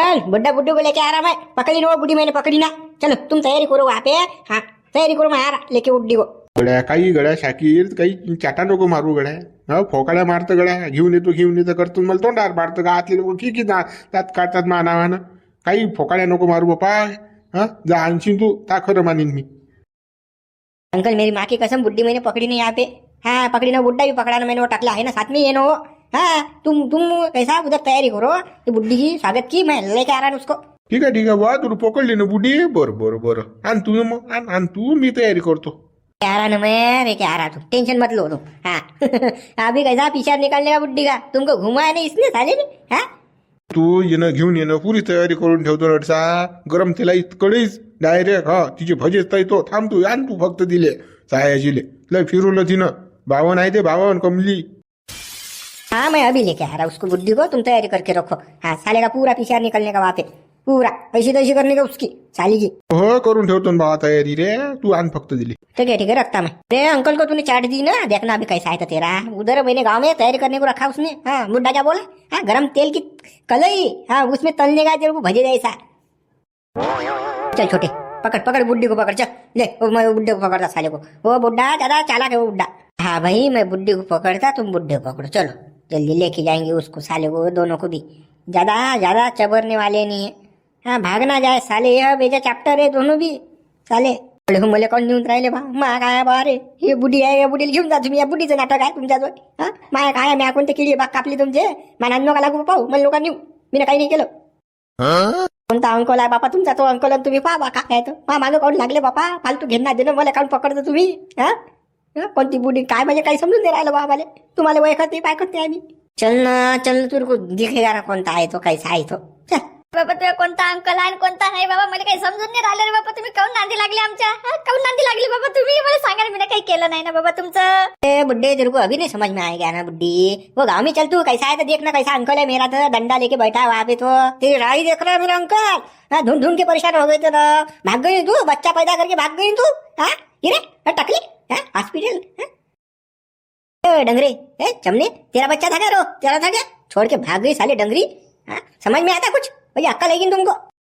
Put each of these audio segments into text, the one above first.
चल बुड्ढा बुड्ढू को लेके आ रहा मैं पकड़ी नो बुढ़ी मैंने पकड़ी ना. चलो तुम तैयारी करो वहाँ पे. हाँ तैयारी करो मैं आ रहा लेके बुड्ढी को. गड्या काही गड्या शाकीर काही चाटा नको मारू गड्या. हा फोकाड्या मारतं गड्या. घेऊन येतो घेऊन येतो करतो. मला तोंडावर मारतं का आतले लोक. की की ना त्यात काढतात मा नावानं. काही फोकाड्या नको मारू बापा हा जा आणशील तू. ता खरं मानीन मी. अंकल मेरी माँ की कसम बुड्ढी मैंने पकड़ी नहीं यहाँ पे हाँ पकड़ी ना बुड्ढा भी पकड़ा ना मैंने वो टकला है ना साथ में ये ना वो हाँ तुम तुम कैसा उधर तैयारी करो? ये बुड्ढी की स्वागत की मैं लेके आ रहा हूँ उसको। ठीक आहे ठीक आहे वा तुला पकडली ना बुडी बरं बरं बरं। आण तू मग आण आण तू मी तयारी करतो आ रहा ना मैं लेके आ रहा तू टेंशन मत लो तुम। हाँ। अभी कैसा पीछा निकालने का बुड्ढी का? तुमको घुमाया नहीं इसने साले ने? हाँ? तू येणं घेऊन येणं पुरी तयारी करून ठेवतो रडसा गरम तेला कडेच डायरेक्ट हा तिचे भजेच ताई तो थांब तू आण तू फक्त दिले सायाजीले. लय फिरवलं तिनं बावन आहे ते बावन कमली. हाँ मैं अभी लेके आ रहा हूँ उसको बुद्धि को तुम तैयारी करके रखो। हाँ साले का पूरा पीछा निकलने का वहाँ पे पूरा ऐसी तैसी करने का उसकी साली की। हो करून ठेवतो ना तयारी रे तू आण फक्त दिली। ठीक है ठीक है रखता मैं। अरे अंकल को तूने चाट दी ना देखना अभी कैसा है तो तेरा। उधर मैंने गाँव में तैयारी करने को रखा उसने। हाँ बुड्ढा क्या बोला? हाँ गरम तेल की कलई। हाँ उसमें तलने का तेरे को भजे जैसा चल छोटे पकड़ पकड़ बुड्ढी को पकड़ चल। ले मैं बुड्ढे को पकड़ता साले को। वो बुड्ढा ज़्यादा चालाक है वो बुड्ढा। हाँ भाई मैं बुड्ढी को पकड़ता तुम बुड्ढे को पकड़ो चलो। जल्दी लेके जाएंगे उसको साले को दोनों को भी। ज्यादा ज्यादा चबरने वाले नहीं है। हाँ भागना जाए साले यह बेजा चॅप्टर आहे दोनों भी। साले अरे मला कोण नेऊन राहिले बा? मा काय बा? रे हे बुढी आहे या बुढीला घेऊन जा तुम्ही या बुढीचं नाटक आहे तुमच्याजवळ. हा माया काय म्या कोणते किडी बाग कापली तुमचे? मला नका लागू पाहू मला लोकांनी नेऊ. मी काही नाही केलं. कोणता अंकल आहे बापा तुमचा? तो अंकल आणि तुम्ही पहा बा काय तो. मा मागं काढून लागले बापा? फालतू घेणार देणं मला काढून पकडतो तुम्ही? हा? कोणती बुडी काय म्हणजे काही समजून नाही राहिलं बाबाले. तुम्हाला वयखत नाही पायखत करते आम्ही. चल ना चल ना तुरकू दिखेगारा कोणता आहे तो काहीच आहे तो. चल. बाबा तुला कोणता अंकल आहे कोणता नाही बाबा? मला काही समजून नाही राहिलं रे बाबा. तुम्ही काऊन नांदी लागली आमच्या? काऊन नांदी लागली बाबा तुम्ही? मला सांगा मी काही केलं नाही ना बाबा तुमचं. ए बुड्ढे तेरे को अभी नहीं समझ में आएगा ना बुड्ढी? वो गाँव में चल तू कैसा है तो देखना कैसा अंकल है मेरा तो। डंडा लेके बैठा है वहाँ पे तो। तेरी राही देख रहा है मेरा अंकल हाँ ढूंढ ढूंढ के परेशान हो गए तर ना। भाग गई तू बच्चा पैदा करके भाग गई तू? हाँ रे टकली? हाँ हॉस्पिटल डंगरे ए चमने तेरा बच्चा था क्या रो? तेरा था क्या? छोड़ के भाग गई साले डंगरी। हाँ समझ में आता कुछ? भाई अक्कल लगीन तुमको।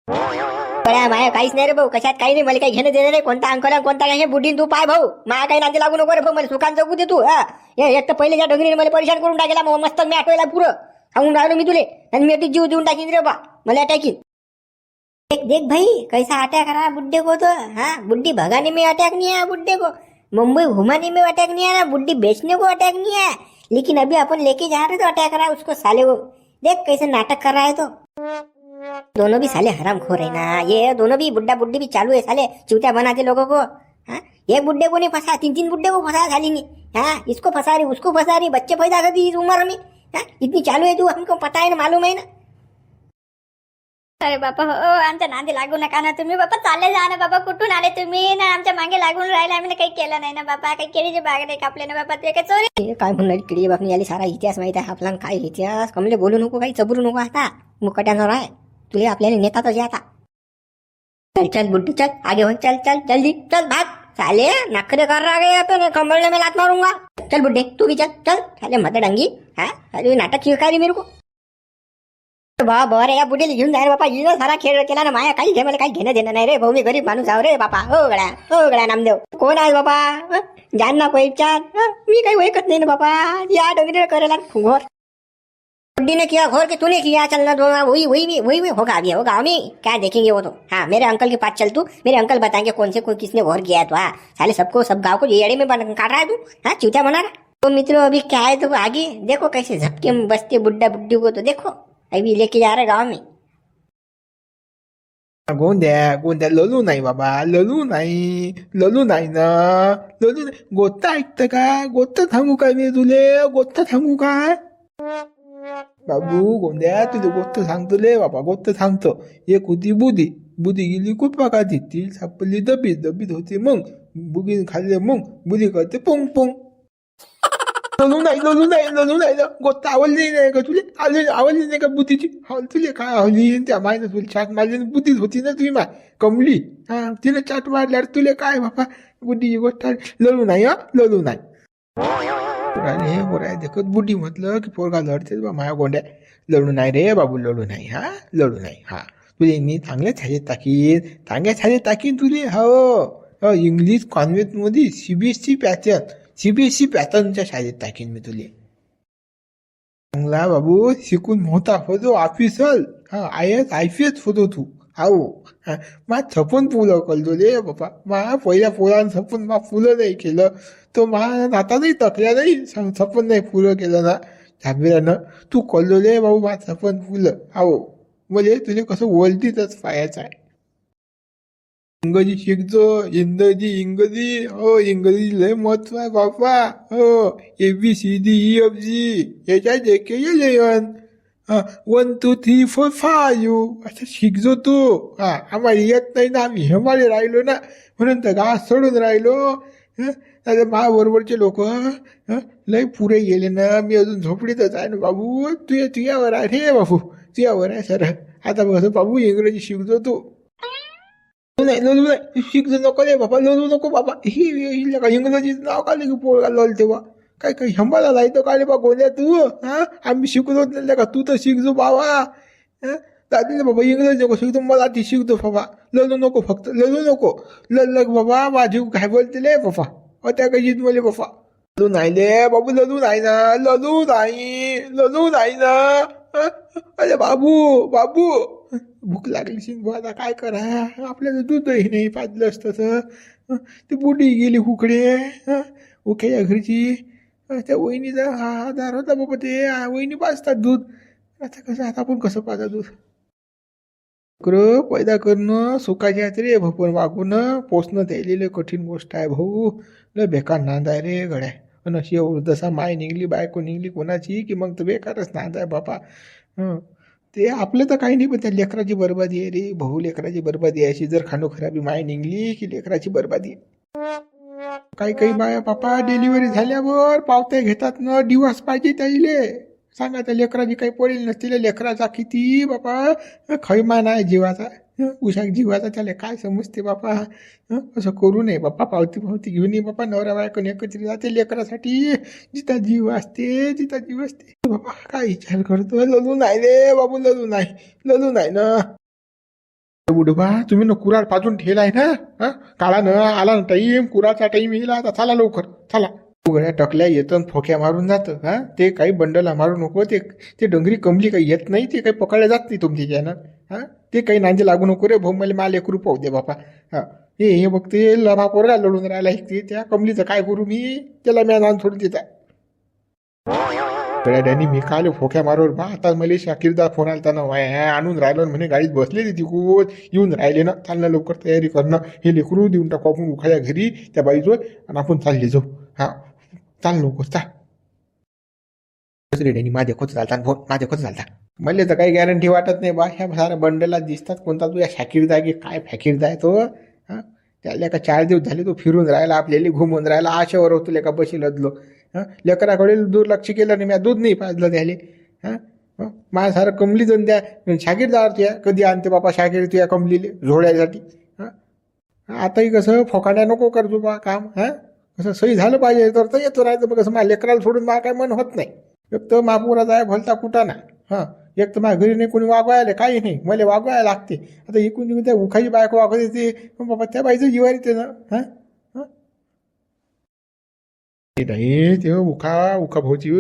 बड्या माया काहीच नाही रे भाऊ कशात काही नाही मला काही घेणं देणं नाही कोणता अंकल कोणता काही हे बुढी तू पाय भाऊ. माया काही नांदी लागू नको रे भाऊ मला सुखान जगू दे तू हा. एक तर पहिले ज्या डोंगरीने मला परेशान करून टाकेला मग मस्त मी आठवायला पुरं. सांगून राहिलो मी तुले आणि मी अटी जीव देऊन टाकीन रे बा मला अटॅकीन देख देख भाई कैसा अटॅक रहा बुड्ढे को तो हाँ. बुड्ढी भगाने में अटैक नहीं आया बुड्ढे को. मुंबई घुमाने में अटैक नहीं आया बुड्ढी बेचने को अटैक नहीं आया. लेकिन अभी अपन लेके जा रहे तो अटैक रहा उसको साले को देख कैसे नाटक कर रहा है तो। दोनों भी साले हराम खो रहे ना। ये दोनों भी बुड्ढा बुड्ढी भी चालू है साले चूतिया बनाते लोगों को। हाँ? एक बुड्ढे को नहीं फंसा तीन तीन बुड्ढे को फंसाया साली ने हाँ? इसको फंसा रही उसको फंसा रही बच्चे पैदा कर दी इस उम्र में। हाँ? इतनी चालू है तू हमको पता है ना मालूम है ना। अरे बापा हो, हो आमच्या नांदी लागू नका ना तुम्ही. बापा चालले जा ना बाबा कुठून आले तुम्ही? ना आमच्या मागे लागून राहिले आम्ही काही केलं नाही ना बापा. काही केळीचे बाग नाही कापले ना बाबा ते काय चोरी. काय म्हणलं किडी बापनी याली सारा इतिहास माहीत आहे आपला काय इतिहास? कमले बोलू नको काही चबरू नको आता. मुकट्यानं राय तुला आपल्याला नेतातच आता. चल चल बुड्ढी चल आगे हो चल चल जल्दी चल भाग. साले नखरे कर रहा गया तो कमरने में लात मारूंगा. चल बुड्ढे तू भी चल चल साले मत डंगी हाँ नाटक शिका रही मेरे को. बा बरं या बुड्ढीला घेऊन जाय रे बापा हिनं सारा खेळ केला ना माया, काही मला काही घेणं देणं नाही रे भाऊ मी गरीब माणूस आहो रे बापा, हो गड्या हो गड्या नामदेव. कोण आहे बापा? जान ना कोई चार हं? मी काही ओळखत नाही ना बापा. या डोंगरी करेला घोर. बुड्ढी ने किया, घोर के तूने किया चलना दो वही वही भी वही भी होगा अभी, होगा हमें क्या देखेंगे वो तो? हाँ मेरे अंकल के पास चल तू. मेरे अंकल बताएँगे कौन से, कोई किसने घोर किया है तो हाँ. साले सबको, सब गाँव को येड़े में काट रहा है तू हाँ चूतिया बना रहा तो मित्रों, अभी क्या है तो आगे? देखो कैसे झपके बसते बुड्ढा बुड्ढी को तो देखो. अभी लेके जा रहे गाँव में गोंद्या गोंद्या ललू नाही बाबा ललू नाही ललू नाही ना ललू नाही गोत्ता ऐकतं का गोत्त थांबू काय मी तुले गोत्त थांबू काय बाबू गोंद्या तुझे गोत्त सांगतो ले बाबा गोत्त सांगतो एक होती बुधी बुदी गेली कुठपा का ती सापडली दबीत दबीत होती मग बुगी खाल्ले मग बुदी करते पोंग पोंग ललू नाही ललू नाही ललू नाही गोष्ट आवडली नाही का तुले आवडली आवडली नाही का बुद्धीची हा तुले काय आवडली त्या मायनं तुला चाट मारली बुद्धीच होती ना तुम्ही माय कमली हा तिने चाट मारल्यावर तुले काय बापा बुद्धीची गोष्ट लढू नाही हा लढू नाही पोराने हे पोरा देखत बुडी म्हटलं की पोरगा लढते बा माया गोंड्या लढू नाही रे बाबू लढू नाही हा लढू नाही हा तुझे मी चांगल्या छाजे टाकीन चांगल्या छाजे टाकीन तुले हो हो इंग्लिश कॉन्व्हेंटमध्ये सीबीएसई पॅटर्न सीबीएसई पॅटर्नच्या शाळेत टाकीन मी तुले चांगला बाबू शिकून मोठा होतो ऑफिसर हा I S I P S होतो तू हाऊ मा छपून फुलं कळतो रे बाबा. मा पहिल्या पोरानं छपून मा फुलं नाही केलं. तो मा आता नाही तकल्या नाही सांग छपून नाही फुलं केलं ना. झाबिरानं तू कळलो रे भाऊ मा छपून फुलं. हाऊ म्हणजे तुले कसं ओळतीतच पाहायचं आहे. इंग्रजी शिकतो इंग्रजी इंग्रजी हो इंग्रजी लय महत्त्व आहे बापा हो A B C D E F G याच्यात एक येऊन one two three four five असं शिकजो तू. हा आम्हाला येत नाही ना आम्ही हिमालय राहिलो ना म्हणून तर गा सोडून राहिलो. आता मा बरोबरचे लोक लय पुरे गेले ना मी अजून झोपडीतच आहे ना बाबू तुझ्या तुझ्यावर आहे रे बाबू तुझ्यावर आहे सर आता बघ बाबू इंग्रजी शिकतो तू. नाही लोलू नाही शिक नको रे बाबा लोलू नको बाबा ही ही का इंग्रजीचं नाव काढलं की पोरगा घालवलं तेव्हा काय काय हंबाला लायतो काढले बा गोल्या तू हां आम्ही शिकलो नाही का तू तर शिकजो बाबा दादी बाबा इंग्रजी नको शिकतो मला ती शिकतो बाबा ललू नको फक्त ललू नको लल बाबा माझी काय बोलते ले बाबा अ त्या काही जित बाबा ललू नाही रे बाबू ललू नाही ना ललू नाही ललू नाही ना अरे बाबू बाबू भूक लागली शिंग बुवा, आता काय करा? आपल्याला दूधही नाही पाजलं असतं तर ती बुडी गेली हुकडे हं? उख्याच्या घरची. त्या वहिनीचा हा आधार होता बाबा ते. वहिनी पाजतात दूध. आता कसं आता आपण कसं पाजा दूध? लेकरं पैदा करणं सुखाची आहे रे भाऊ पण पोचणं त्यालेलं कठीण गोष्ट आहे भाऊ. ल बेकार नांद आहे रे गड्या. अन अशी जसा माय निघली बायको निघली कोणाची की मग तर बेकारच नांद आहे बापा. ते आपलं तर काही नाही पण त्या लेकराची बरबादी आहे रे. भाऊ लेकराची बरबादी आहे अशी. जर खाणो खराबी माय निघली की लेकराची बरबादी आहे. काही काही बाया बापा डिलिव्हरी झाल्यावर पावत्या घेतात ना. दिवस पाहिजे त्याईले. सांगा त्या लेकराची काही पडेल नसतील. लेकराचा किती बापा खैमान आहे जीवाचा. उशाक जीवाचा त्याला काय समजते बापा? असं करू नये बाप्पा पावती पावती घेऊन ये बापा नवरा बायकोने एकत्र जाते लेकरासाठी. जिता जीव असते तिथं जीव असते. बाबा काय विचार करतो ललू नाही रे बाबू ललू नाही ललू नाही ना. बुडबा तुम्ही ना कुराड पाजून ठेलाय ना? हा? काळा न आला ना टाईम कुराचा टाईम येईल आता. चला लवकर चला. उघड्या टकल्या येतं फोक्या मारून जातं हा? ते काही बंडला मारू नको ते ते डोंगरी कमली काही येत नाही ते काही पकडल्या जात नाही तुमच्या ज्यानं हां? ते काही नांजे लागू नको रे भाऊ मला माल एक पाहू दे बापा. हां. हे हे बघ ते लढा पोरगा लढून राहिला हे त्या कमलीचं काय करू मी? त्याला मी नान सोडून देता. डॅनी मी काल फोक्या मारोर बा आता मला शाकीरदा फोन आला ना वाय ह्या आणून राहिलो आणि म्हणे गाडीत बसले तिकून येऊन राहिले ना चालणं लवकर तयारी करणं हे लेकरू देऊन टाकू आपण उखाड्या घरी त्या बाईजवळ आणि आपण चालले जाऊ. हां. चाल लवकर चाल डॅनी माझ्या खोच चालता फोन माझ्या खोच चालता मला तर काही गॅरंटी वाटत नाही बा. ह्या साऱ्या बंडला दिसतात. कोणता तू या की काय फॅकीरदा आहे तो? हां? त्याला का चार दिवस झाले तो फिरून राहिला आपल्याला घुमून राहिला आशेवर होतो लेका बशी लदलो हां? लेकराकडे दुर्लक्ष केलं नाही मी दूध नाही पाजलं त्याले. हां? माझ्या सारं कमली जण द्या शाकीरदार तुया कधी आणते बापा शाकीर तुया कमलीले झोळ्यासाठी? हां? आताही कसं फोकाड्या नको करतो बा काम. हां? कसं सही झालं पाहिजे तर तर येतो राहायचं. मग कसं माझ्या लेकराला सोडून मला काय मन होत नाही. एक तर महापुरात आहे भलता कुठं ना हां? एक तर माझ्या घरी नाही कोणी वागवायला काही नाही. मला वागवायला लागते. आता इकून तिकून त्या उखाची बायको वागत येते बाबा त्या बाईचं जीवार येते ना हां? ते नाही ते उखा उखा भाऊची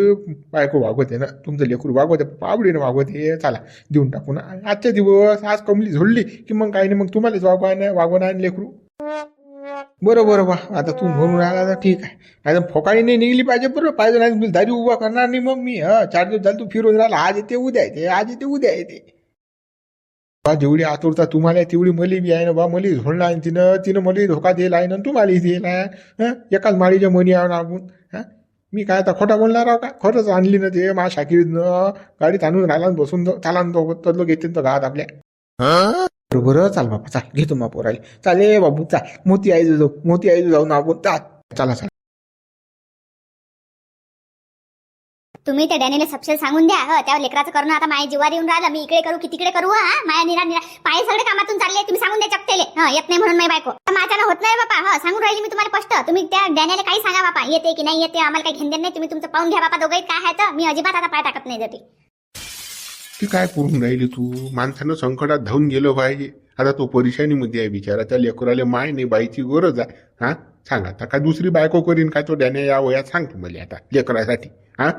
बायको वागवते ना. तुमचं लेकरू वागवते पावडीनं वागवते. चला देऊन टाकू ना. आजच्या दिवस आज कमली झोडली की मग काही नाही मग तुम्हालाच वागवाय वागवणार आणि लेकरू. बरं बरं बा आता तू म्हणून राहिला तर ठीक आहे. नाही तर फोकाळी नाही निघली पाहिजे बरं पाहिजे नाही मी दारी उभा करणार नाही मग मी हा? चार दिवस झाले तू फिरून राहिला आज येते उद्या येते आज येते उद्या येते. बा जेवढी आतुरता तुम्हाला तेवढी मली बी आहे ना बा मली झोडला आहे तिनं तिनं मली धोका दिला आहे ना तुम्हाला दिला आहे हां? एकाच माळीच्या मनी आण आपण हं? मी काय आता खोटा बोलणार आहो का? खरंच आणली ना ते मा शाकिरीतनं गाडीत आणून राहिला बसून चालान तो तदलो घेते तर घात आपल्या. बरोबर? चाल बाबा चाल. घेतो मा पोराले चाले बाबू चाल. मोती आई जाऊ. मोती आई जाऊ ना आपण चाल. चला चला. तुम्ही त्या डॅनीला सबसेल सांगून द्या. हं, त्यावर लेकराचं करणं आता माझ्या जीवार येऊन राहिलं. मी इकडे करू की तिकडे करू? हा माया निरा निरा. पाय सगळे कामातून चालले. तुम्ही सांगून द्या चपतेले हा येत नाही म्हणून नाही बायको. माझ्यानं होत नाही बापा. हा सांगून राहिली मी तुम्हाला स्पष्ट. तुम्ही त्या डॅनीला काही सांगा बापा. येते की नाही येते? आम्हाला काही घेणं नाही. तुम्ही तुमचं पाहून घ्या बापा. दोघे काय आहे तर मी अजिबात आता पाय टाकत नाही जाते. ते काय करून राहिली तू? माणसानं संकटात धावून गेलं पाहिजे. आता तो परेशानीमध्ये आहे बिचारा. त्या लेकराला माय नाही बाईची गरज आहे. हा? सांग आता. काय दुसरी बायको करीन? काय तो डॅने या वयात सांग तू मला आता लेकरासाठी. हा?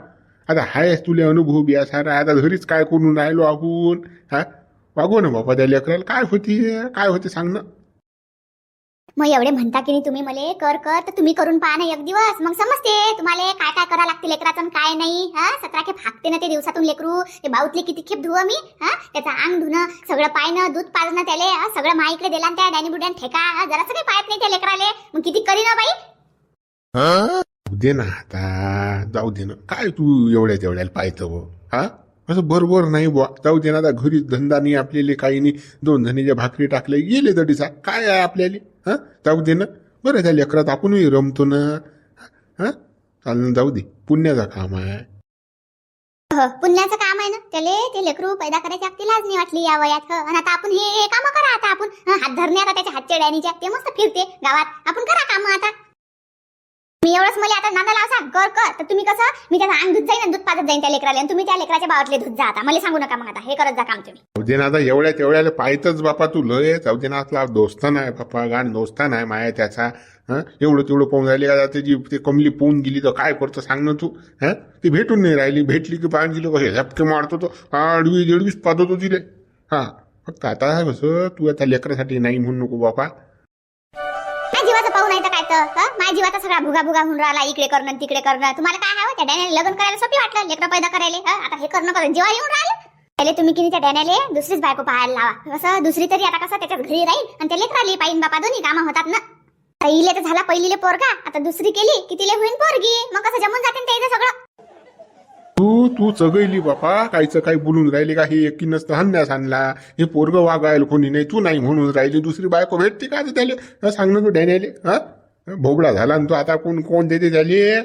आता हायस तुले अनुभव बी सारा आता घरीच काय करून राहिलो आपण? हा? वागो ना बाबा त्या लेकराला. काय होती? काय होते? सांग ना. मग एवढे म्हणता की नाही तुम्ही मले? कर कर तर तुम्ही करून पहा ना एक दिवस. मग समजते तुम्हाला काय काय करा लागते लेकराचं आणि काय नाही हा? सतरा खेप हाकते ना ते दिवसातून लेकरू. ते बाऊतले किती खेप धुव मी हा? त्याचं अंग धुणं सगळं पायनं दूध पाजणं त्याले सगळं मा इकडे दिला त्या डॅनी बुड्यान ठेका जरा जरासं काही पाहत नाही त्या लेकराले. मग किती करी ना बाई? दे ना आता. जाऊ दे ना. काय तू एवढ्या तेवढ्याला पाहतो हा? असं बरोबर नाही बुवा. जाऊ दे ना आता घरी धंदा नाही आपल्याला काही नाही. दोन जणीच्या भाकरी टाकले गेले तडीचा काय आहे आपल्याला? हां? जाऊ दे ना. बरं त्या लेकरात आपणही रमतो ना. हां? चाल जाऊ दे. पुण्याचं काम आहे. हो, पुण्याचं काम आहे ना. त्याले ते लेकरू पैदा करायची आपली लाज नाही वाटली या वयात. हं. आणि आता आपण हे हे कामं करा आता आपण. हं, हात धरणे आता त्याच्या हातच्या डॅनीच्या ते मस्त फिरते गावात. आपण करा काम आता. मी एवढंच मला आता नांदा लावसा कर कर. तर तुम्ही कसं मी त्याचा अंग दूध जाईन दूध पाजत जाईन त्या लेकराला. आणि तुम्ही त्या लेकराच्या बावटले दूध जा आता. मला सांगू नका मग आता. हे करत जा काम तुम्ही. जाऊ दे एवढ्या तेवढ्याला पाहतच बापा तू लय जाऊ दे ना बापा गाण दोस्तान नाही माया त्याचा. एवढं तेवढं पाहून राहिली का त्याची ते कमली पोहून गेली तर काय करतो सांग ना तू? हा? ती भेटून नाही राहिली. भेटली की पाहून गेली कसे झपके मारतो तो. आडवी जेडवीच पाहत तिले हा. फक्त आता कसं तू आता लेकरासाठी नाही म्हणू नको बापा. पाहू तर हं? माझ्या जीवाचा सगळा भुगा भुगा होऊन राहिला इकडे करणं आणि तिकडे करणं. तुम्हाला काय हवं? त्या डॅन्याला लग्न करायला सोपी वाटलं लेकरं पैदा करायला हं? आता हे करणं करणं. जीवा येऊन राहिलं पहिले तुम्ही किती त्या डॅन्याले दुसरीच बायको पाहायला लावा. कसं दुसरी तरी आता कसं त्याच्यात घरी राहील आणि त्या लेकराली पाहिजे बापा दोन्ही कामं होतात ना. पहिले तर झाला पहिलीले पोरगा आता दुसरी केली की तिले होईन पोरगी? मग कसं जमून जाते ना त्याचं सगळं? तू तू चगैली बापा काहीच काही बोलून राहिली का? हे एकी नसतं हन्यास आणला. हे पोरग वागायला कोणी नाही तू नाही म्हणून राहिली. दुसरी बायको भेटते का त्याले? सांग ना तू डॅन्याले हा? भोबळा झाला ना तू आता कोण कोण देते त्याले?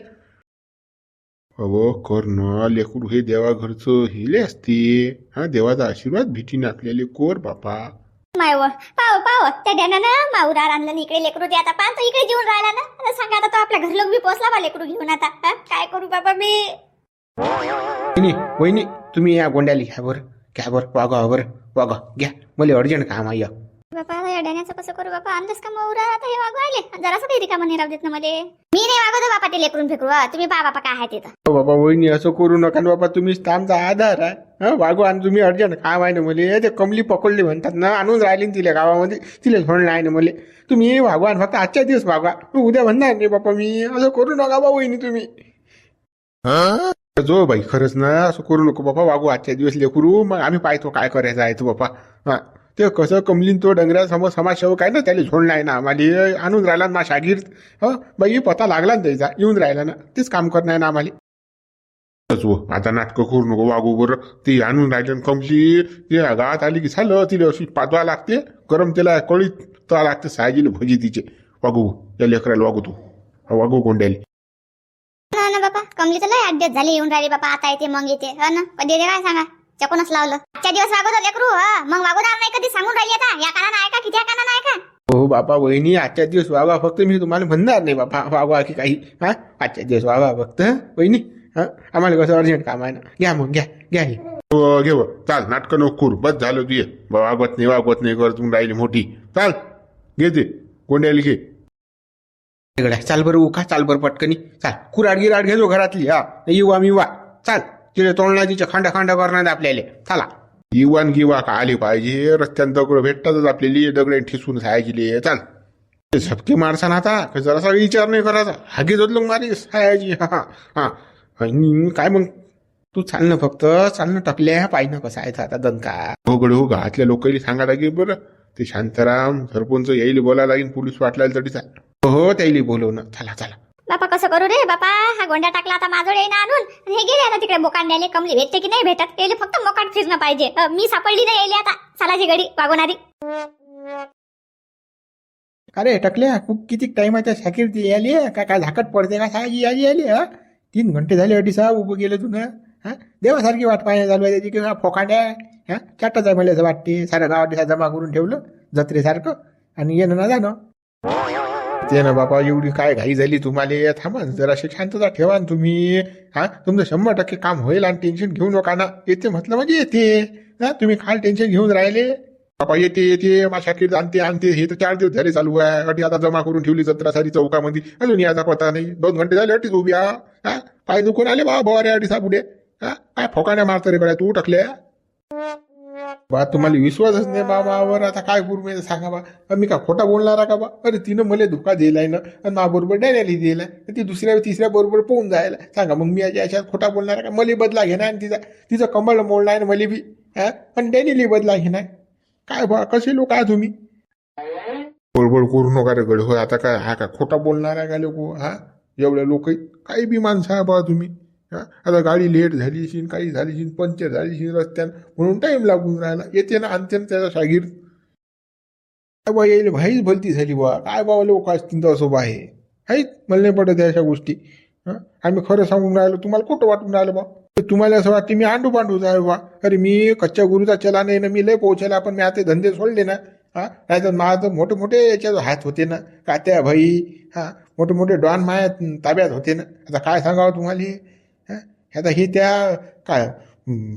अहो कर्ण लेकरू हे देवा घरचं हिले असते. हा देवाचा आशीर्वाद भेटीने आपल्याला कोर बापा. माय पाव पाव. त्या डॅनानं माऊरार आणलं आणि इकडे लेकरू ते आता पाहतो इकडे जेवून राहिला ना. आता सांगा आता तो आपल्या घर लोक बी पोचला बा लेकरू घेऊन आता. हं? काय करू बाबा मी? वहिनी वहिनी तुम्ही या गोंड्याली. घ्या बरं. घ्या बरं. वागा बरं. वागा घ्या. मला अर्जंट काम आहे. बापा आता या डॅन्याचं कसं करू बापा? आणलंस का माऊरार आता हे वागू आले जरासं काही रिकामं नाही राहू देत ना मला. मी नाही वागवतो हो बापा ते लेकरून फेकरू तुम्ही पहा बापा काय आहे तिथं हो बाबा वहिनी असं करू नका ना बाबा. तुम्हीच तर आमचा आधार आहे. हा वागू आणि तुम्ही अर्जंट काम आहे ना मला. ते कमली पकडली म्हणतात ना आणून राहिली ना तिला गावामध्ये. तिला सोडलं आहे ना मला. तुम्ही वागवा आणि फक्त आजच्या दिवस वागवा. उद्या म्हणणार नाही बापा मी. असं करू नका बा वहिनी तुम्ही. जो बाई खरंच ना असं करू नको बापा. वागू आजच्या दिवस लेकरू. मग आम्ही पाहतो काय करायचं आहे तो बापा. हा. ते कसं कमलीन तो डंगऱ्या समोर समाजसेवक आहे ना त्याला झोडला आहे ना आम्हाला आणून राहिला ना शागीर हो बाई पता लागला ना त्याचा येऊन राहिला ना तेच काम करणं आहे ना आम्हाला. व आता नाटकं करू नको वागू बरं. ती आणून राहिली आणि कमली ती गावात आली की झालं तिला अशी पातवा लागते गरम तिला कळीत तर लागते सायजीला भजी तिचे. वागू या लेकराला वागू तू. वागू कोंड्याला हो हो बाबा कमली तर लय आठ झाली झाले येऊन राहिले बाबा आता येते मग येते. हो ना कधी काय सांगा? चकूनच लावलं? आजच्या दिवस वागवतो लेकरू हं. मग वागवणार नाही कधी सांगून राहिली आता? या कानानं आहे का किती कानानं आहे का हो बापा वहिनी आजच्या दिवस वागा फक्त मी तुम्हाला म्हणणार नाही बापा वागवा की काही. हा? आजच्या दिवस वागा फक्त हं? वहिनी हा. आम्हाला कसं अर्जंट काम आहे ना? घ्या मग घ्या घ्या हे. हो, घे. चाल नाटकं नको करू. बस झालं तू ये बा, वागवत नाही वागवत नाही करतून राहिली मोठी. चाल घे ते. कोंड्याला घे. चाल बरं उखा चाल बरं पटकनी चाल कुराड गिराड घेतो घरातली हा. येऊ आम्ही वा चाल. तिथे तोंडला तिच्या खांडा खांडा करणार आपल्याला. चला. इवान गिवा का आली पाहिजे? रस्त्यानं दगड भेटतातच आपल्याला. दगड ठिसून सायाची चाल. ते झपके मारसान आता. का जरासा विचार नाही करायचा? हागी जोडलं मारी सायाची हा हा आणि काय मग? तू चाल ना फक्त. चाल ना टकल्या पाहिजे कसं आहे आता दणका. हो गड हो. गावातल्या लोकांनी सांगा लागेल बरं. ते शांताराम सरपंच येईल बोलायला लागेल पोलीस वाटलायला तरी चाल. हो त्याईली बोलवणं. चला चला. बापा कसं करू रे? बापा हा गोंडा टाकला आता माझं येईन आणून. आणि हे गेले आता तिकडे मोकांड्याले. कमली भेटते की नाही भेटत? याले फक्त मोकाट फिरणं पाहिजे. मी सापडली नाही यायली आता. सालाची गडी वागवणारी. अरे टकल्या खूप किती टाइमाच्या शाकीर ती आली आहे? काय काय झाकट पडते का? साहेब आली आली हा? तीन घंटे झाले अटी साहेब उभं गेलं तू हा? देवासारखी वाट पाहिजे चालू आहे त्याची. किंवा फोकाड्या हा? चाटा जमेल मला असं वाटते. साऱ्या गावात जमा करून ठेवलं जत्रेसारखं. आणि येणं ना जाणं. ते ना बाबा एवढी काय घाई झाली तुम्हाला? थांबा जराशी शांतता ठेवा ना तुम्ही. हा तुमचं शंभर टक्के काम होईल आणि टेन्शन घेऊ नका ना. येते म्हटलं म्हणजे येते. हा तुम्ही काल टेन्शन घेऊन राहिले. बाबा येते येते. माझ्या किड आणते आणते. हे तर चार दिवस झाले चालू आहे. अटी आता जमा करून ठेवली जत्रा सारी चौकामध्ये. अजून याचा पत्ता नाही. दोन घंटे झाले अटीच उभी हा पाय दुखून आले बा बरे अटी सापुडे हा काय फोकाने मारतो रे गड्या तू टाकले बा तुम्हाला विश्वासच नाही बाबावर आता काय करू मी सांगा बा. मी का खोटा बोलणार का बा? अरे तिनं मला धोका दिलाय ना. आणि मा बरोबर दिलाय. आणि ती दुसऱ्या तिसऱ्या बरोबर पोहून जायला. सांगा मग मी याच्या याच्यात खोटा बोलणार का? मला बदला घेणार आणि तिचा तिचं कमळ मोडलाय ना मला बी हा पण डॅनीली बदला घेणार. काय बा कसे लोक आहे तुम्ही? बडबड करू नका रे गड हो आता काय हा का खोटा बोलणार आहे का लोक? हा? एवढ्या लोक काही बी माणसं आहे बा तुम्ही. आता गाडी लेट झाली शिन काही झाली शिन पंक्चर झाली शिन रस्त्यानं म्हणून टाईम लागून राहिला. येते ना आणते ना त्याचा शागीर. काय बा येईल भाईच भलती झाली बा. काय बाबा लोक असतील तर असं बा हे हाईच मला नाही पडत अशा गोष्टी. हां? आम्ही खरं सांगून राहिलो तुम्हाला खोटं वाटून राहिलं बा. तुम्हाला असं वाटतं मी आंडू पांडूच आहे बा. अरे मी कच्च्या गुरुचा चला नाही ना मी लय पोहोचायला पण मी आता धंदे सोडले ना. हा? नाही तर माझं मोठे मोठे याच्यात हात होते ना. कात्या भाई हा? मोठे मोठे डॉन माया ताब्यात होते ना. आता काय सांगावं तुम्हाला हे? आता हे त्या काय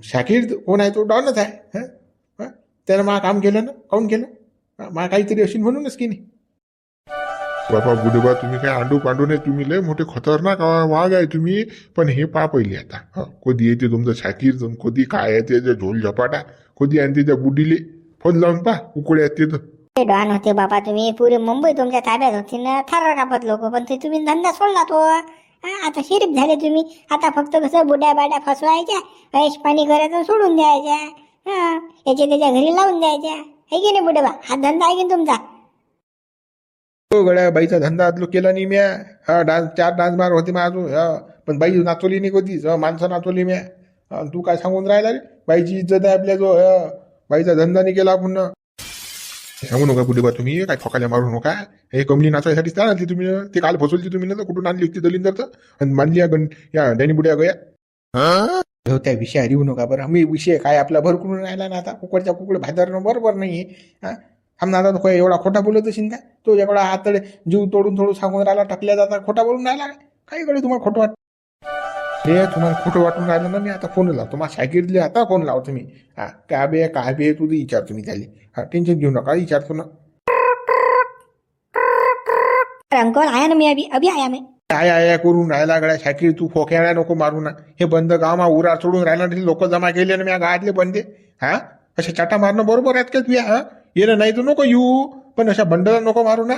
शाकीर कोण आहे तो डॉनच आहे हा? हा? त्यानं मा काम केलं ना? काऊन केलं? मा काहीतरी असेल म्हणूनच की नाही? बाबा बुडेबा तुम्ही काय आंडू पांडू नाही तुम्ही लय मोठे खतरनाक वाघ आहे तुम्ही. पण हे पा पहिले आता कधी येते तुमचं शाकीर जण कधी काय येते ते झोल झपाटा कधी आणते त्या बुडीले फोन लावून पा उकळे येते तर ते डॉन होते बाबा तुम्ही पुरे मुंबई तुमच्या ताब्यात होती ना? थर्रा कापत लोक पण ते तुम्ही धंदा सोडला तो. आता शिरीफ झाले तुम्ही. आता फक्त कसं बुड्या बाड्या फसवायच्या ऐश पाणी करायचं सोडून द्यायच्या हा याच्या त्याच्या घरी लावून द्यायच्या. हे की नाही बुड्या बा हा धंदा आहे की नाही तुमचा? तो गड्या बाईचा धंदा आतलो केला नाही म्या. हा डान्स चार डान्स मार होते माझू हा पण बाई नाचवली नाही कधीच माणसं नाचवली म्या. अन तू काय सांगून राहिला रे? बाईची इज्जत आहे आपल्या जो बाईचा धंदा नाही केला आपण. सांगू नका बुडेबा तुम्ही? काय ठोकाल्या मारू नका. हे कमली नाचवायसाठी आणली तुम्ही. ते काल फसवली तुम्ही ना तर कुठून आणली होती दलिंदर तर आणि मानली या गण या डॅनी बुड्या गया. हो? त्या विषय येऊ नका बरं. मी विषय काय आपला भरकून राहिला ना आता? कुकडच्या कुकड भादरणं बरोबर नाही हा? ना आता तो काय एवढा खोटा बोलत असेल का? तो एवढा हातडे जीव तोडून थोडं सांगून राहिला टाकल्या जाता खोटा बोलून राहिला काय? कडे तुम्हाला खोटं वाटतं? हे तुम्हाला खोटं वाटून राहिलं ना मी आता फोन लावतो. माझ्या शाकीरले आता फोन लावतो मी. हा काय बे काय बे तुझं विचारतो मी त्याला हा टेन्शन घेऊ नका विचारतो ना अंकल आया ना मी अभी अभी आया मैं. काय आया करून राहिला गड्या शाकीर तू फोक्याला नको मारू ना. हे बंद गाव उरा सोडून राहिला लोक जमा केले ना मी गावातले बंदे. हा अशा चाटा मारणं बरोबर आहेत का तुया हा? येणं नाही तर नको येऊ पण अशा बंडला नको मारू ना.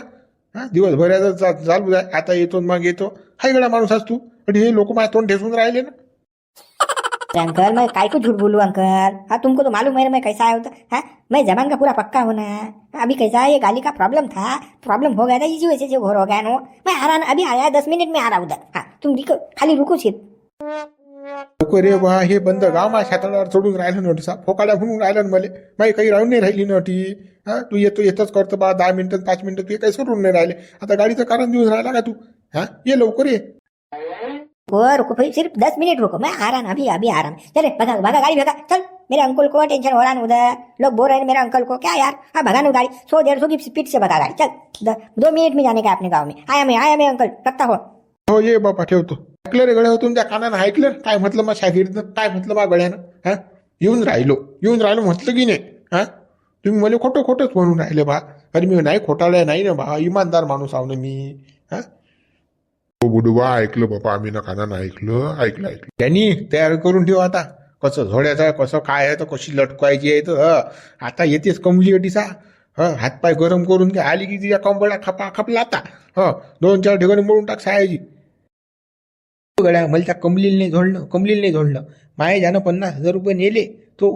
हा दिवसभराचं चा- चालू आहे आता येतो मग येतो. हाय गड्या माणूस आज तू. पण हे लोक माझ्या तोंड ठेसून राहिले ना. अंकल मैं काय को झूठ बोलूं अंकल हाँ तुमको तो मालूम है मैं कैसा आया होता? हाँ मैं जबान का पूरा पक्का होना. अभी कैसा है ये गाली का प्रॉब्लम था? प्रॉब्लम हो गया था इसी वजह से घोर हो गया नो मैं आ रहा अभी आया दस मिनट में आ रहा उधर. हाँ तुम रुको खाली रुको सिर्फ लोक रे वा हे बंद गाव माझ्या शेतावर सोडून राहिलं नव्हतं सा फोकाड्या म्हणून राहिलं ना मला. माही काही राहून नाही राहिली नव्हती हा तू येतो येतच करतो बा दहा मिनिटं पाच मिनिटं तू काही सोडून नाही राहिले. आता गाडीचं कारण देऊन राहिला का तू? हा ये लवकर ये. वो रुको भाई सिर्फ दस मिनट रुको मैं आ रहा ना अभी अभी आ रहा हूँ। चले भगा भगा गाड़ी भगा। चल मेरे अंकल को टेंशन हो रहा है उधर। लोग बोल रहे हैं मेरे अंकल को क्या यार? हाँ भगा ना गाड़ी। सौ डेढ़ सौ की स्पीड से भगा गाड़ी। चल द- दो मिनट में जाने का अपने गाँव में। आया मैं आया मैं अंकल। रखता हो। हो ये बापा ठेवतो ऐकलं रे गड्या हो तुमच्या कानानं ऐकलं काय म्हटलं मग शागिरीनं काय म्हटलं बा गड्यानं हा? येऊन राहिलो येऊन राहिलो म्हटलं की नाही? हा? तुम्ही मला खोटं खोटंच म्हणून राहिले बा. अरे मी नाही खोटाळ्या नाही ना बा. इमानदार माणूस आहो ना मी. हा? हो बुडुबा ऐकलं बाबा आम्ही ना कानानं ऐकलं ऐकलं ऐकलं. त्यांनी तयार करून ठेव आता. कसं झोड्याचं कसं काय आहे तर कशी लटकवायची आहे तर आता येतेच कमली अटीसा. हं हातपाय गरम करून घ्या आली की तिच्या कंबळा खपा खपला आता ह दोन चार ठिकाणी मोडून टाक सायाची गड्या मला त्या कमलीला नाही झोडलं कमलीला नाही झोडलं. माया ज्यानं पन्नास हजार रुपये नेले तो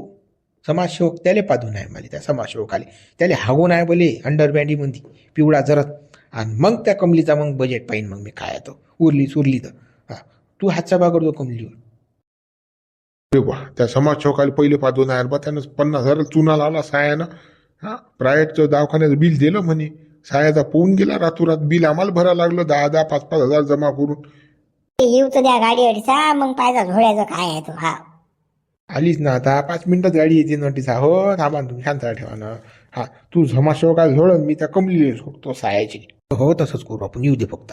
समाजसेवक त्याले पाधून आहे मला त्या समाजसेवकाले. त्याले हागून आहे बोले अंडरबँडीमध्ये पिवळा जरत. आणि मग त्या कमलीचा मग बजेट पाहिन मग मी काय तो. उरली सुरली तर. हा. तू हातचा बागडतो कमलीवर. अरे वा. त्या समाज चौकाला पहिले पाहतो नाही बा त्यानं पन्नास हजार चुना लावला सायानं हा. प्रायव्हेटचं दवाखान्याचं बिल दिलं म्हणे. सायाचा पोहून गेला रातोरात बिल आम्हाला भरायला लागलं दहा दहा पाच पाच हजार जमा करून. ते येऊ तर द्या गाडी अडीचा मग पाहिजे झोळ्याचं काय आहे तो हा. आलीच ना आता पाच मिनिटात गाडी येते नटीचा हो थांबा ना तुम्ही शांत ठेवा ना. हा. तू झमाशो काय झोळ मी त्या कमलीला सोडतो सायाची हो तसंच करू आपण. येऊ दे फक्त